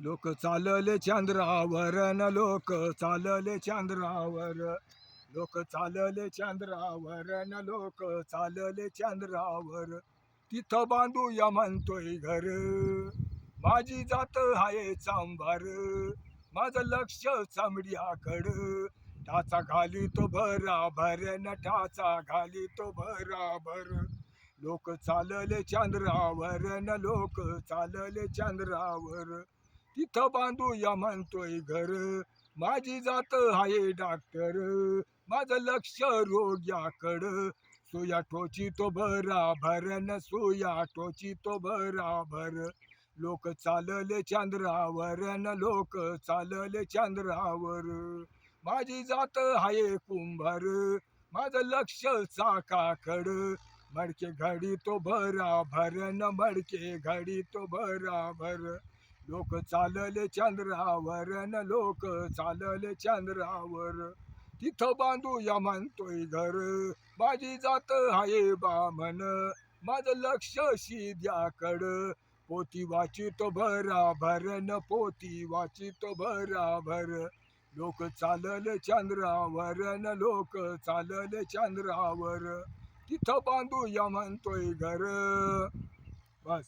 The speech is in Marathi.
लोक चालले चांद्रावर न लोक चालले चांद्रावर. लोक चालले चांद्रावर न लोक चालले चंद्रावर. तिथं बांधूया म्हणतोय घर. माझी जात आहे चांभार. माझं लक्ष चांबड्याकड टाचा घाली तो भराभर न टाचा घाली तो भराभर. लोक चालले चांद्रावर न लोक चालले चंद्रावर. तिथं बांधूया म्हणतोय घर. माझी जात आहे डॉक्टर माझं लक्ष रोग्याकड सुया टोची तो बराभर न सुया टोची तो बराभर. लोक चालले चंद्रावर न लोक चालले चंद्रावर. माझी जात आहे कुंभार. माझं लक्ष चाकाकड. मडके घडी तो भराभर न मडके घडी तो भराभर लोक चालले चंद्रावरन लोक चालले चंद्रावर. तिथं बांधूया म्हणतोय घर माझी जात आहे बामन माझं लक्ष शिद्याकड पोती वाचितो भराभर न पोती वाचितो भराभर. लोक चालले चंद्रावरन लोक चालले चंद्रावर. तिथं बांधूया म्हणतोय घर. बस.